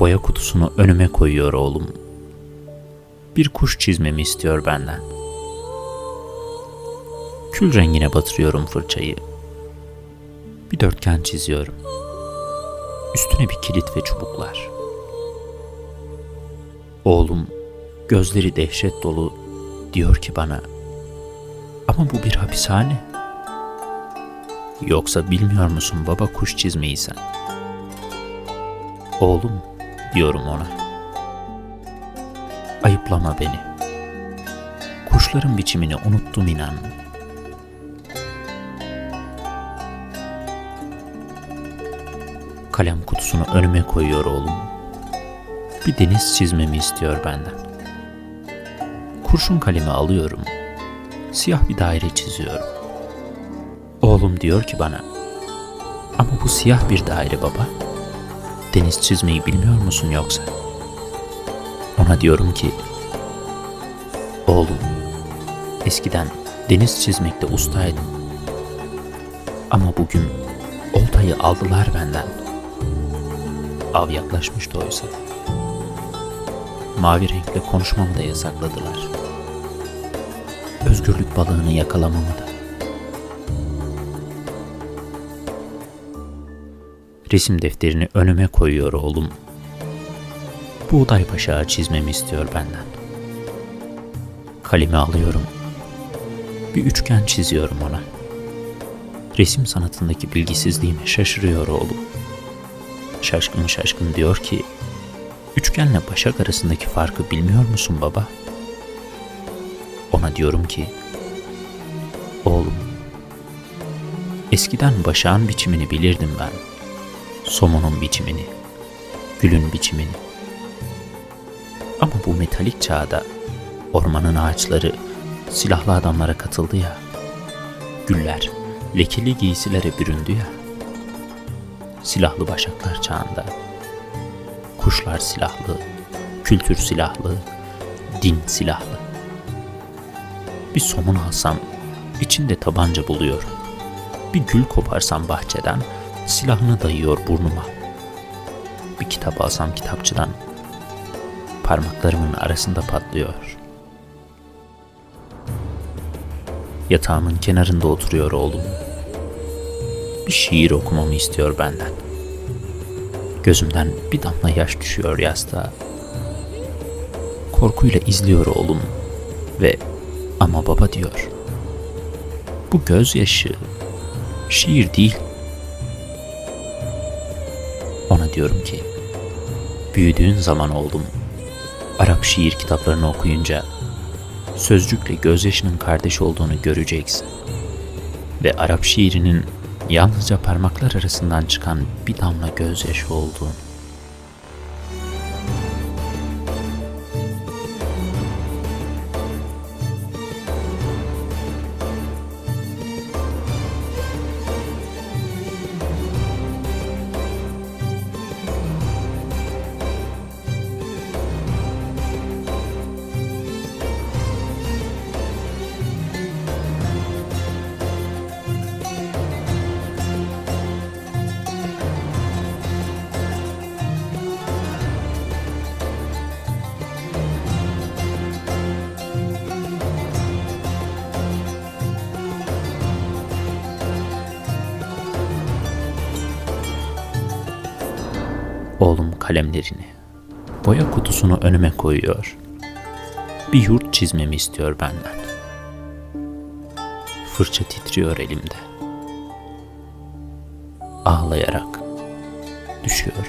Boya kutusunu önüme koyuyor oğlum. Bir kuş çizmemi istiyor benden. Kül rengine batırıyorum fırçayı. Bir dörtgen çiziyorum. Üstüne bir kilit ve çubuklar. Oğlum gözleri dehşet dolu diyor ki bana ama bu bir hapishane. Yoksa bilmiyor musun baba kuş çizmeyi sen? Oğlum diyorum ona. Ayıplama beni. Kuşların biçimini unuttum inan. Kalem kutusunu önüme koyuyor oğlum. Bir deniz çizmemi istiyor benden. Kurşun kalemi alıyorum. Siyah bir daire çiziyorum. Oğlum diyor ki bana, ama bu siyah bir daire baba. Deniz çizmeyi bilmiyor musun yoksa? Ona diyorum ki, oğlum, eskiden deniz çizmekte ustaydım. Ama bugün oltayı aldılar benden. Av yaklaşmıştı oysa. Mavi renkle konuşmamı da yasakladılar. Özgürlük balığını yakalamamı da. Resim defterini önüme koyuyor oğlum. Buğday başağı çizmemi istiyor benden. Kalemi alıyorum. Bir üçgen çiziyorum ona. Resim sanatındaki bilgisizliğime şaşırıyor oğlum. Şaşkın şaşkın diyor ki, üçgenle başak arasındaki farkı bilmiyor musun baba? Ona diyorum ki, oğlum, eskiden başağın biçimini bilirdim ben. Somonun biçimini, gülün biçimini. Ama bu metalik çağda ormanın ağaçları silahlı adamlara katıldı ya. Güller lekeli giysilere büründü ya. Silahlı başaklar çağında. Kuşlar silahlı, kültür silahlı, din silahlı. Bir somun alsam içinde tabanca buluyorum. Bir gül koparsam bahçeden silahını dayıyor burnuma. Bir kitap alsam kitapçıdan parmaklarımın arasında patlıyor. Yatağımın kenarında oturuyor oğlum. Bir şiir okumamı istiyor benden. Gözümden bir damla yaş düşüyor yastığa. Korkuyla izliyor oğlum ve ama baba diyor. Bu gözyaşı şiir değil. Ona diyorum ki büyüdüğün zaman oğlum Arap şiir kitaplarını okuyunca sözcükle gözyaşının kardeş olduğunu göreceksin. Ve Arap şiirinin yalnızca parmaklar arasından çıkan bir damla gözyaşı olduğunu. Oğlum kalemlerini. Boya kutusunu önüme koyuyor. Bir yurt çizmemi istiyor benden. Fırça titriyor elimde. Ağlayarak düşüyorum.